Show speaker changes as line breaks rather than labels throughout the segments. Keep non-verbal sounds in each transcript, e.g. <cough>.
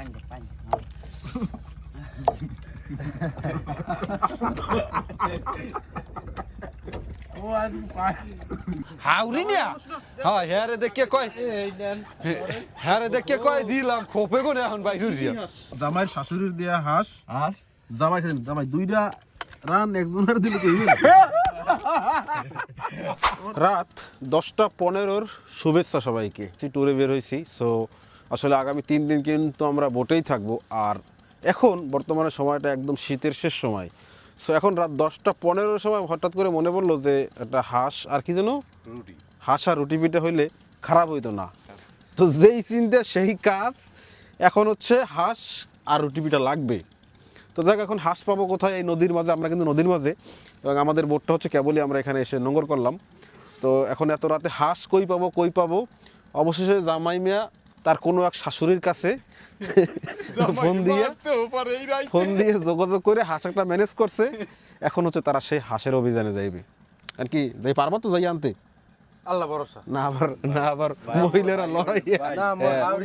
<laughs> হাউরি হ্যাঁ হ্যাঁ দেখে কয়।
এই
হ্যাঁ দেখে কয় দিলাম খোপে কোনে এখন বাইরে
জামাই শাশুড়ির দেয়া হাঁস।
আর
জামাই খেলেন জামাই দুইটা রান একজনের দিলে রাত দশটা পনেরোর শুভেচ্ছা সবাইকে। ট্যুরে বের হয়েছি সো আসলে আগামী তিন দিন কিন্তু আমরা বোটেই থাকব। আর এখন বর্তমানে সময়টা একদম শীতের শেষ সময়। সো এখন রাত দশটা পনেরোর সময় হঠাৎ করে মনে পড়ল যে একটা হাঁস আর কি যেন?
রুটি।
হাঁস আর রুটি পিঠে হইলে খারাপ হইতো না। তো যেই চিন্তা সেই কাজ। এখন হচ্ছে হাঁস আর রুটি পিঠা লাগবে। তো যাক এখন হাঁস পাবো কোথায়? এই নদীর মাঝে আমরা কিন্তু নদীর মাঝে। এবং আমাদের বোটটা হচ্ছে কেবলই আমরা এখানে এসে নোংর করলাম। তো এখন এত রাতে হাঁস কই পাবো কই পাবো? অবশেষে জামাই মিয়া তার কোনো এক শাশুড়ির কাছে ফোন দিয়ে ফোন দিয়ে যোগাযোগ করে হাঁস একটা ম্যানেজ করছে। এখন হচ্ছে তারা সেই হাঁসের অভিযানে যাইবে। আর কি যাই পারব তো যাই আনতে?
আল্লাহ ভরসা।
না আবার না আবার মহিলারা লড়াই।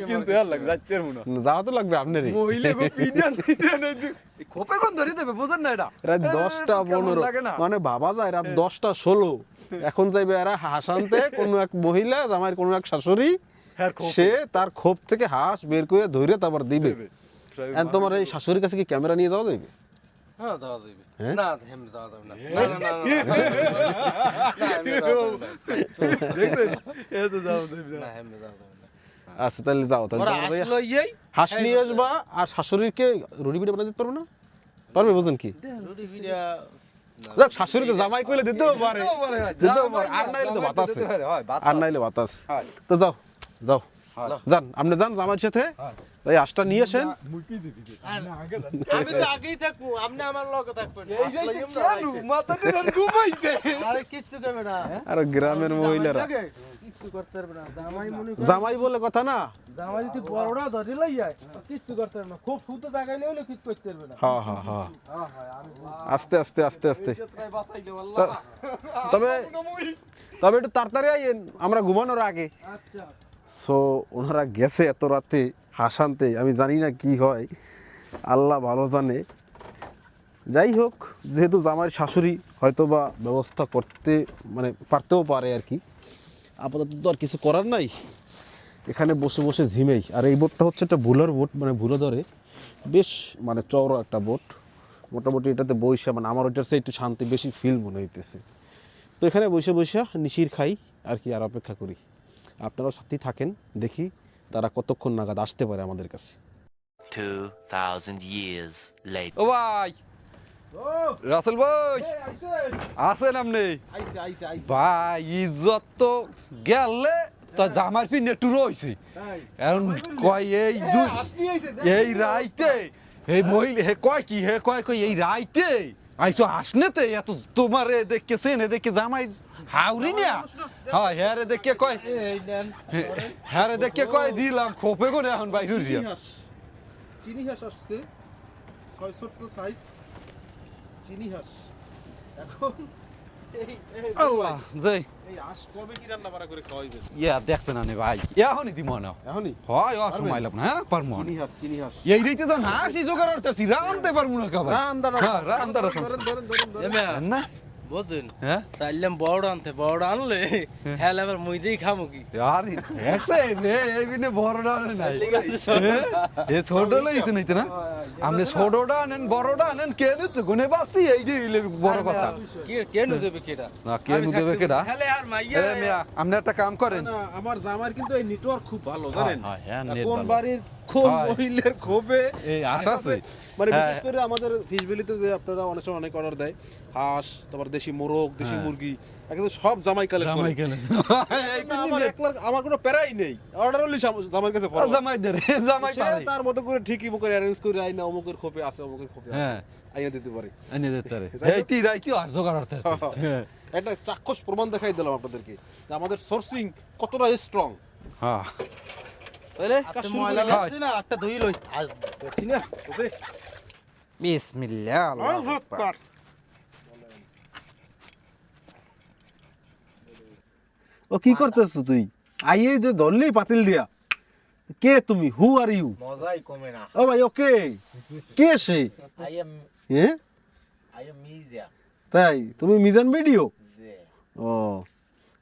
কিন্তু
যাওয়া তো লাগবে আপনারই।
খোপে কোন ধরে দেবে? বুঝেন না এটা।
রাত দশটা পনেরো। মানে ভাবা যায় রাত দশটা ষোলো। এখন যাইবে এরা হাসানতে কোনো এক মহিলা জামাইয়ের কোনো এক শাশুড়ি। সে তার ক্ষোভ থেকে হাঁস বের করে ধরে তারপর দিবে তোমার এই শাশুড়ির কাছে কি ক্যামেরা নিয়ে যাওয়া যাবে
হ্যাঁ
হ্যাঁ? আচ্ছা তাহলে যাও তাহলে হাঁস নিয়ে আসবা আর শাশুড়িকে রুটি পিঠে বানিয়ে দিতে পারবে না পারবে বুঝুন কি
রুটি
যাক শাশুড়ি তো জামাই কইলে দিতেও পারে দিতেও পারে আর নাইলে তো বাতাস আর নাইলে বাতাস তো যাও যাও। যান আপনি যান জামাইয়ের সাথে। এই আশটা নিয়ে আসেন।
আমি তো আগেই থাকব আপনি আমার লগে থাকবেন।
এই যাইতে কেন? মাথা ঘুমাইছে।
আরে কিচ্ছু করবে না।
আর গ্রামের মহিলারা।
কিচ্ছু করতে পারবে না। জামাই মনে
জামাই বলে কথা না।
জামাই যদি বড়টা ধরে লই যায় কিচ্ছু করতে পারবে না। খুব ফুটো জায়গায় হলে কিছু করতে পারবে না।
হ্যাঁ হ্যাঁ হ্যাঁ।
হ্যাঁ হ্যাঁ
আস্তে আস্তে আস্তে আস্তে। তবে তবে একটু তাড়াতাড়ি আইয়েন। আমরা ঘুমানোর আগে।
আচ্ছা।
সো ওনারা গেছে এত রাতে, হাসানতে, আমি জানি না কি হয়। আল্লাহ ভালো জানে। যাই হোক, যেহেতু জামাই শাশুড়ি হয়তো বা ব্যবস্থা করতে মানে পারতেও পারে আর কি। আপাতত তো আর কিছু করার নাই। এখানে বসে বসে ঝিমেই। আর এই বোটটা হচ্ছে একটা ভুলার বোট মানে ভুলো ধরে। বেশ মানে চওড়া একটা বোট। মোটামুটি এটাতে বৈশা মানে আমার ওইটার চেয়ে একটু শান্তি, বেশি ফিল মনে হইতেছে। তো এখানে বসে বসে নিশির খাই আর কি, আর অপেক্ষা করি। আপনারাও সাথেই থাকেন দেখি তারা কতক্ষণ নাগাদ আসতে পারে আমাদের কাছে।
2,000 years later.
ও ভাই! রাসেল ভাই! আছেন আপনি? ভাই ইজ্জত তো গেলে তা জামার পিনে একটু রয়েছে এখন কয় এই দুই এই রাইতে? এই মহিলা হে কয় কি হে কয় কয় এই রাইতে? আইসো আসনেতে? এত তোমার এ দেখকে সেনে দেখে জামাই হাউরি না হ্যাঁ হ্যাঁ রে দেখে কয় হ্যাঁ রে দেখে কয় দিলাম খোপে কোনে এখন বাইরে রিয়া
চিনি হাঁস আসছে। ছয় ছোট্ট সাইজ চিনি হাঁস। এখন
আল্লাহ
খাওয়াইবেন?
ইয়া দেখবে না নে ভাই। এখনই দিব না।
এখনই?
হয় অসময় লাগবে না হ্যাঁ?
চিনি হাঁস চিনি হাঁস
এই রীতি তো জোগাড় করতেছি না না?
বুঝুন
হ্যাঁ?
চাইলাম বড় আনতে বড় আনলে হ্যাঁ। আবার দিই খামু কি?
আরে দেখছে নে বড়টা আনে নাই। হ্যাঁ? এ ছোট লইছে নাইতে না? আপনি ছোটটা আনেন বড়টা আনেন কেন তো গুনে বাসি এই যে বড় কথা।
কেন দেবে কেটা
না কেন দেবে কেডা?
হেলে আর মাইয়া
এ মিয়া আপনি একটা কাম করেন।
আমার জামার কিন্তু এই নেটওয়ার্ক খুব ভালো জানেন?
হ্যাঁ, হ্যাঁ,
কোন বাড়ির কোন। মহিলার খোপে
এই আশা আছে।
মানে
হ্যাঁ।
বিশেষ করে আমাদের ফিশবিলিতে যে আপনারা অনেক সময় অনেক অর্ডার দেয় হাঁস তারপর দেশি মোরগ দেশি
হ্যাঁ।
মুরগি একদম সব জামাই কালেক্ট করে
জামাই গেলেন <laughs>
আমার একলার আমার কোনো প্যারাই নেই। অর্ডার হলে জামাইয়ের কাছে forward।
জামাই জামাই পারে
তার মতো করে ঠিকই করে অ্যারেঞ্জ করে আইনা অমুকের খোপে আছে অমুকের খোপে
হ্যাঁ।
আইনা দিতে পারে।
দিতে রে
যাই হোক।
এই তি রাইতি আর জোগাড় করতে <laughs> হ্যাঁ।
একটা চাক্ষুষ প্রমাণ দেখাই দিলাম আপনাদেরকে। আমাদের সোর্সিং কতটা স্ট্রং
হ্যাঁ।
তাইলে কাজ শুরু করি?
না আটটা ধুই লই। আজ দেখি না ওবে
বিসমিল্লাহ আল্লাহু আকবার।
ও কি করতেছ তুই? আইয়ে যে ধরলি পাতিল দিয়া। কে তুমি? হু আর ইউ
মজাই কমে না।
ও ভাই ওকে কে? সে?
আই এম
হ্যাঁ
আই এম মিউজিয়াম
তাই? তুমি মিজান ভিডিও ও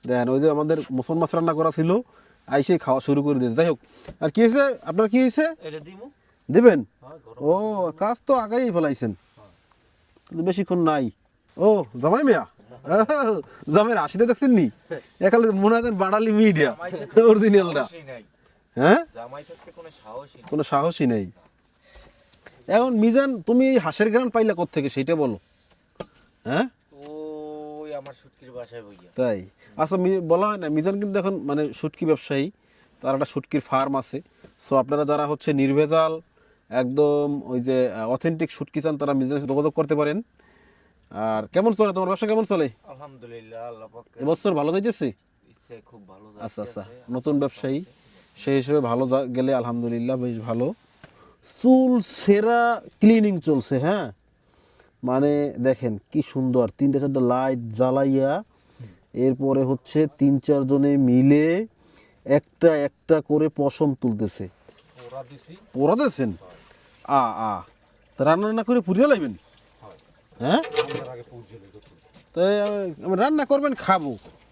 দেখেন ওই যে আমাদের মুসলমান রান্না করা ছিল আইসে খাওয়া শুরু করে দিয়েছে যাই হোক আর কি হয়েছে? আপনার কি হয়েছে? দিবেন?
হ্যাঁ
ও কাজ তো আগেই ফেলাইছেন। বেশিক্ষণ নাই। ও জামাই মিয়া? জামাইয়ের আসিতে দেখছেন নি? একালে মনে হয় বাড়ালি মিডিয়া অরিজিনালটা হ্যাঁ?
কোনো সাহসই নাই।
এখন মিজান তুমি এই হাঁসের গ্রান পাইলা থেকে সেইটা বলো। হ্যাঁ?
আমার সুটকির বাসায় বইয়া।
তাই? আচ্ছা মি- বলা হয় না মিজান কিন্তু এখন মানে শুটকি ব্যবসায়ী তার একটা শুটকির ফার্ম আছে। সো আপনারা যারা হচ্ছে নির্ভেজাল একদম ওই যে অথেন্টিক শুটকি চান তারা মিজানের সাথে যোগাযোগ করতে পারেন। আর কেমন চলে তোমার ব্যবসা কেমন চলে?
আলহামদুলিল্লাহ আল্লাহ
এবছর ভালো যাইতেছে?
খুব ভালো
আচ্ছা আচ্ছা নতুন ব্যবসায়ী সেই হিসেবে ভালো গেলে আলহামদুলিল্লাহ বেশ ভালো। চুল সেরা ক্লিনিং চলছে হ্যাঁ? মানে দেখেন কি সুন্দর তিনটে চারটে লাইট জ্বালাইয়া এরপরে হচ্ছে তিন চারজনে মিলে একটা একটা করে পশম তুলতেছে। পোড়া দিয়েছেন? আ আ। রান্না রান্না করে পুড়িয়ে লাইবেন? হ্যাঁ। তাই রান্না করবেন খাব।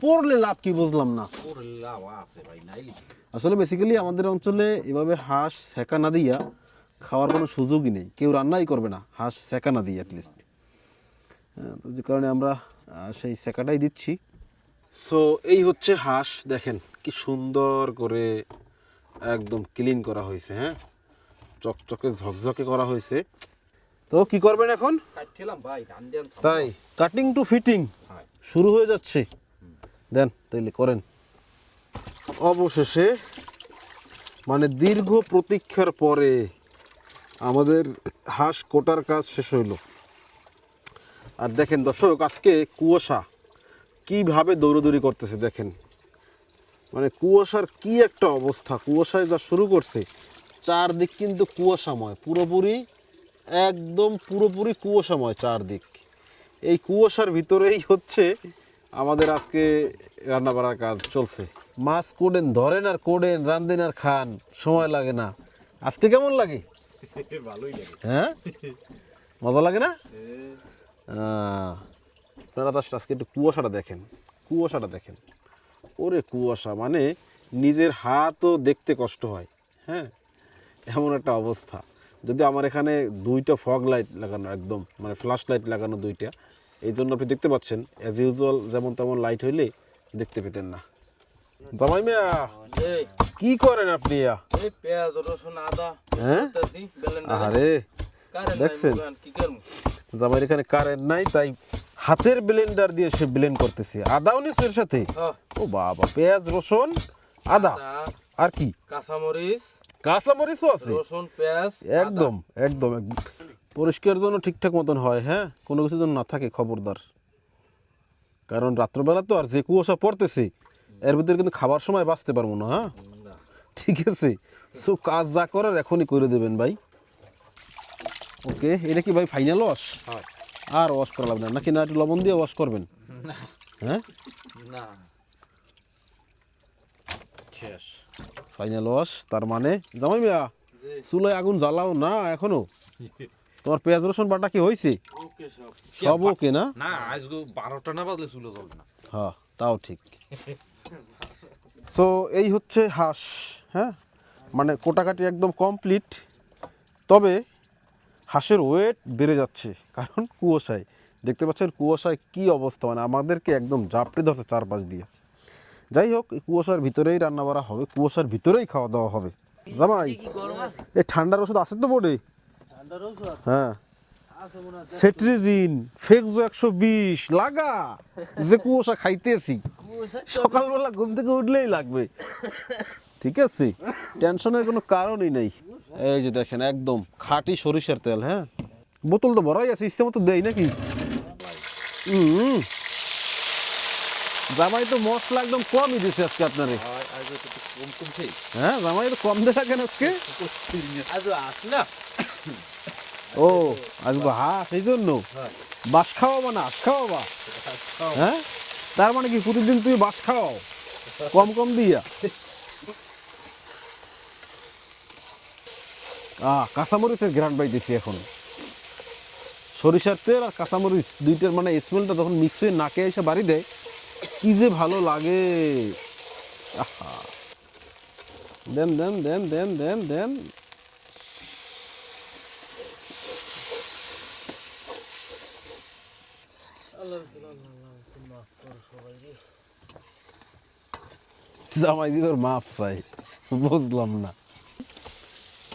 পড়লে লাভ কি বুঝলাম না। আসলে বেসিক্যালি আমাদের অঞ্চলে এভাবে হাঁস সেকা না দিয়া খাওয়ার কোনো সুযোগই নেই। কেউ রান্নাই করবে না হাঁস সেকা না দিয়ে অ্যাটলিস্ট তো যে কারণে আমরা সেই সেকাটাই দিচ্ছি। সো এই হচ্ছে হাঁস দেখেন কি সুন্দর করে একদম ক্লিন করা হয়েছে হ্যাঁ? চকচকে ঝকঝকে করা হয়েছে। তো কি করবেন এখন? তাই কাটিং টু ফিটিং
হ্যাঁ।
শুরু হয়ে যাচ্ছে। দেন তাইলে করেন। অবশেষে মানে দীর্ঘ প্রতীক্ষার পরে আমাদের হাঁস কোটার কাজ শেষ হইল। আর দেখেন দর্শক, আজকে কুয়াশা কীভাবে দৌড়দৌড়ি করতেছে দেখেন। মানে কুয়াশার কি একটা অবস্থা, কুয়াশায় যা শুরু করছে, চারদিক কিন্তু কুয়াশাময়, পুরোপুরি একদম পুরোপুরি কুয়াশাময় চারদিক। এই কুয়াশার ভিতরেই হচ্ছে আমাদের আজকে রান্না বাড়ার কাজ চলছে। মাছ কোডেন ধরেন আর কোডেন রান্ধেন আর খান, সময় লাগে না। আজকে কেমন লাগে? <laughs>
ভালোই লাগে।
হ্যাঁ? মজা লাগে না? আহ, আপনারা তো আজকে একটু কুয়াশাটা দেখেন কুয়াশাটা দেখেন। ওরে কুয়াশা মানে নিজের হাতও দেখতে কষ্ট হয় হ্যাঁ? এমন একটা অবস্থা। যদি আমার এখানে দুইটা ফগ লাইট লাগানো একদম মানে ফ্ল্যাশ লাইট লাগানো দুইটা এই জন্য আপনি দেখতে পাচ্ছেন অ্যাজ ইউজুয়াল যেমন তেমন লাইট হইলে দেখতে পেতেন না। জামাই মিয়া কি করেন আপনি?
পেঁয়াজ রসুন আদা
হ্যাঁ? আরে দেখছেন? জামাইয়ের এখানে কারেন্ট নাই তাই হাতের ব্লেন্ডার দিয়ে সে ব্লেন্ড করতেছে। আদাও এর সাথে? ও। বাবা পেঁয়াজ রসুন আদা। আর কি?
কাঁচামরিচ
কাঁচামরিচও আছে?
রসুন পেঁয়াজ
একদম একদম একদম পরিষ্কার জন্য ঠিকঠাক মতন হয় হ্যাঁ? কোনো কিছু যেন না থাকে খবরদার। কারণ রাত্রবেলা তো আর যে কুয়াশা পড়তেছে এর ভিতরে কিন্তু খাবার সময় বাঁচতে পারব না হ্যাঁ? ঠিক আছে। সো কাজ যা করার এখনই করে দেবেন ভাই। ওকে এটা কি ভাই ফাইনাল ওয়াশ আর ওয়াশ করা লাগবে না নাকি না একটু লবণ দিয়ে ওয়াশ করবেন? হ্যাঁ?
না।
ফাইনাল ওয়াশ তার মানে জামাই মিয়া। চুলায় আগুন জ্বালাও না এখনও? তোমার পেঁয়াজ রসুন বাটা কি হয়েছে?
সব।
সব ওকে না?
না আজকে বারোটা না বাজলে চুলো জ্বলবে না।
হ্যাঁ তাও ঠিক। <laughs> সো এই হচ্ছে হাঁস হ্যাঁ? মানে কোটাকাটি একদম কমপ্লিট তবে হাঁসের ওয়েট বেড়ে যাচ্ছে কারণ কুয়াশায়। দেখতে পাচ্ছেন কুয়াশায় কি অবস্থা মানে আমাদেরকে একদম জাপড়ে ধরছে চারপাশ দিয়ে। যাই হোক কুয়াশার ভিতরেই রান্না বাড়া হবে কুয়াশার ভিতরেই খাওয়া দাওয়া হবে। জামাই এই ঠান্ডার ওষুধ আছে তো বোর্ডে হ্যাঁ। সেট্রিজিন ফেক্সো একশো বিশ লাগা। যে কুয়াশা খাইতেছি। সকালবেলা ঘুম থেকে উঠলেই লাগবে। ঠিক আছে? টেনশনের কোনো কারণই নেই। এই যে দেখেন একদম খাঁটি সরিষার তেল হ্যাঁ? বোতল তো বড়াই আছে ইচ্ছে মতো দেই নাকি? জামাই তো মশলা একদম কমই দিছে আজকে আপনারে।
হয়
হ্যাঁ জামাই তো কম দেখা কেন আজকে
আজ না
ও, আজকে হাঁস এই জন্য বাস খাওয়াবা না হাঁস খাওয়াবা? হ্যাঁ? তার মানে কি, প্রতিদিন তুই বাস খাওয়াও? কম কম দিয়া? আহ কাঁচামরিচের ঘ্রাণ পাইতেছি এখন। সরিষার তেল আর কাঁচামরিচ দুইটার মানে স্মেলটা যখন মিক্স হয়ে নাকে এসে বাড়ি দেয়, কি যে ভালো লাগে। আহা। দেন দেন দেন দেন দেন দেন। জামাই দিদর মাপ চাই। বুঝলাম না।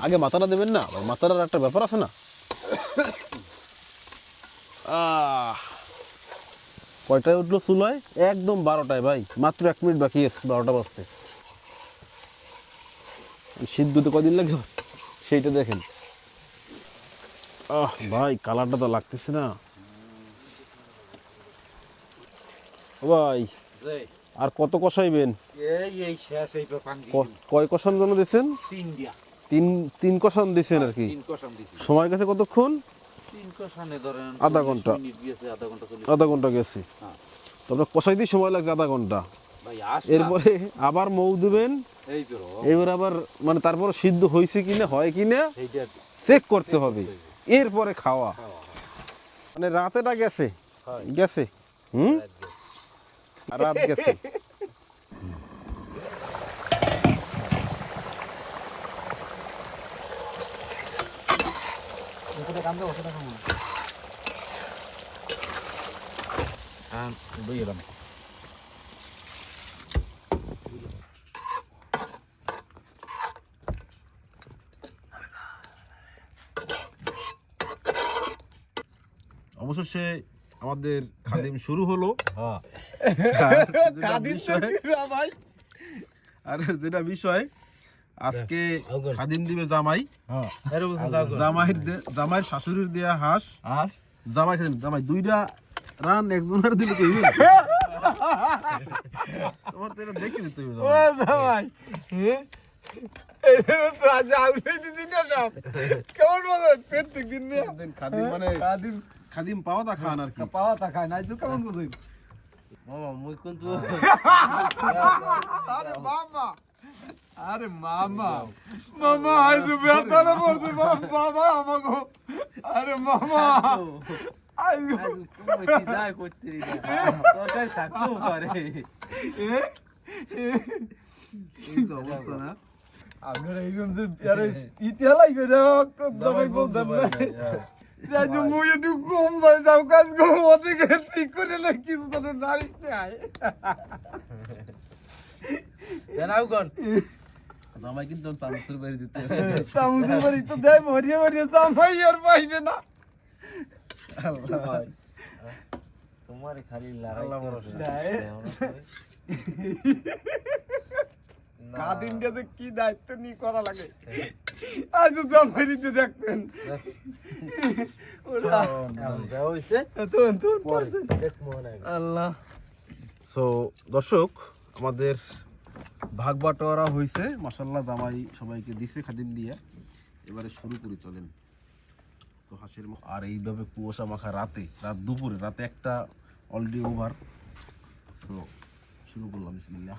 আগে মাথাটা দেবেন না মাথাটার একটা ব্যাপার আছে না? কয়টায় উঠল চুলায়? একদম বারোটায় ভাই, মাত্র এক মিনিট বাকি আছে বারোটা বাজতে। সিদ্ধতে কদিন লাগে? সেইটা দেখেন। আহ, ভাই, কালারটা তো লাগতেছে না। ভাই। আর কত কষাইবেন? ক- কয় কষান জন্য দিচ্ছেন
তিন
তিন তিন কষান দিয়েছেন আর কি। সময় গেছে কতক্ষণ? আধা
ঘণ্টা। আধা
ঘণ্টা গেছে।
হ্যাঁ।
তবে কষাইতে সময় লাগছে আধা
ঘণ্টা।
এরপরে আবার মৌ দিবেন। এবার আবার মানে তারপর সিদ্ধ হয়েছে কিনা হয় কিনা
এইটা
চেক করতে হবে। এরপরে খাওয়া। মানে রাতেটা গেছে। গেছে। হুম? রাত গেছে। অবশেষে আমাদের খাদিম শুরু হলো।
হ্যাঁ। ভাই
আর যেটা বিষয় আজকে খাদিম দিবে জামাই।
হ্যাঁ।
জামাইয়ের শাশুড়ির দেয়া হাঁস।
আস
জামাই খাদিম জামাই দুইটা রান একজনের দিলে তো তোমার তো এটা দেখে দিতে হবে জামাই।
তো
খাদিম মানে পাওয়া দা খান আর কি।
পাওয়া তা খায় না কেমন বুঝিন মামা মুই কিন্তু আরে মামা। আরে মামা। পড়তে বাবা আমাগো। আরে মামা। আই
যায় করতে তোটাই থাকতেও পারে।
এই যে অবস্থা না।
আপনারা এইরকম যে আরে ইতিহাস লাগবে না দবাই বলতাম না। যাই তো মুই একটু কম যাই যাও কাজ কম ওদিকে ঠিক করে না কিছু তো নারিস নাই
জানাও কোন?
জামাই কিন্তু বাইরে দিতে
বাড়ি তো দেয় ভরিয়ে ভরিয়ে জামাই আর পাইবে না।
তোমার খালি লড়াই
আল্লাহ
করছে।
কাদিনটাতে কি দায়িত্ব নিয়ে করা লাগে। আজ জামাই দিতে দেখবেন। আল্লাহ।
সো দর্শক আমাদের ভাগ বাটোয়ারা হয়েছে মাসাল্লাহ জামাই সবাইকে দিছে খাদিম দিয়ে। এবারে শুরু করি চলেন। তো হাসির মুখ আর এইভাবে কুয়াশা মাখা রাতে রাত দুপুরে রাতে একটা অলরেডি ওভার সো শুরু করলাম বিসমিল্লাহ।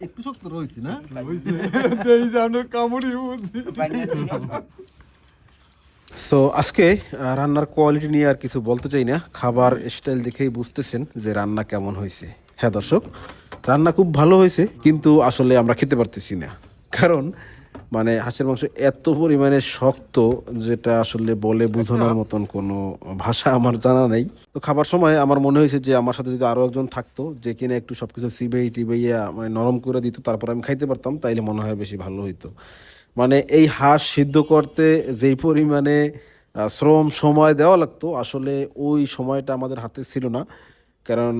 একটু শক্ত রয়েছে না? <laughs>
কামড়ি
সো আজকে রান্নার কোয়ালিটি নিয়ে আর কিছু বলতে চাই না। খাবার স্টাইল দেখেই বুঝতেছেন যে রান্না কেমন হয়েছে। হ্যাঁ দর্শক রান্না খুব ভালো হয়েছে কিন্তু আসলে আমরা খেতে পারতেছি না। কারণ মানে হাঁসের মাংস এত পরিমাণে শক্ত যেটা আসলে বলে বোঝানোর মতন কোনো ভাষা আমার জানা নেই। তো খাবার সময় আমার মনে হয়েছে যে আমার সাথে যদি আরও একজন থাকতো যে কিনা একটু সবকিছু সিবেই টিবেইয়া মানে নরম করে দিত তারপর আমি খাইতে পারতাম তাইলে মনে হয় বেশি ভালো হইতো। মানে এই হাঁস সিদ্ধ করতে যেই পরিমাণে শ্রম সময় দেওয়া লাগতো আসলে ওই সময়টা আমাদের হাতে ছিল না। কারণ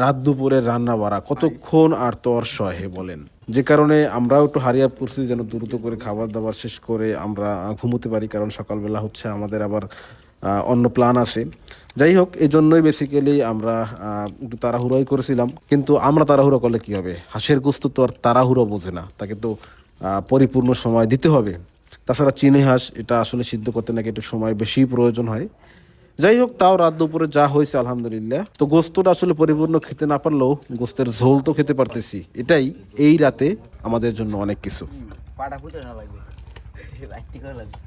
রাত দুপুরে রান্না বাড়া কতক্ষণ আর তর সহে বলেন। যে কারণে আমরাও একটু হারিয়ে করছি যেন দ্রুত করে খাবার দাবার শেষ করে আমরা ঘুমোতে পারি, কারণ সকালবেলা হচ্ছে আমাদের আবার অন্য প্ল্যান আছে। যাই হোক এই জন্যই বেসিক্যালি আমরা একটু তাড়াহুড়োই করেছিলাম, কিন্তু আমরা তাড়াহুড়ো করলে কি হবে? হাঁসের গোস্ত তো আর তাড়াহুড়ো বোঝে না, তাকে তো পরিপূর্ণ সময় দিতে হবে। তাছাড়া চিনি হাঁস, এটা আসলে সিদ্ধ করতে নাকি একটু সময় বেশি প্রয়োজন হয়। যাই হোক তাও রাত দুপুরে যা হয়েছে আলহামদুলিল্লাহ। তো গোস্তটা আসলে পরিপূর্ণ খেতে না পারলেও গোস্তের ঝোল তো খেতে পারতেছি। এটাই এই রাতে আমাদের জন্য অনেক কিছু।
পাটা ফুটে না লাগবে? লাগবে।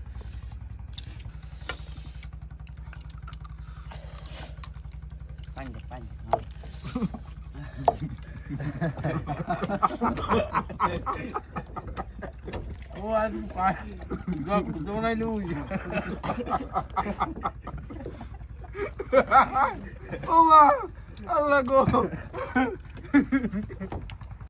<laughs> Oh,
I'm fine. Don't I lose you? Allah, Allah go.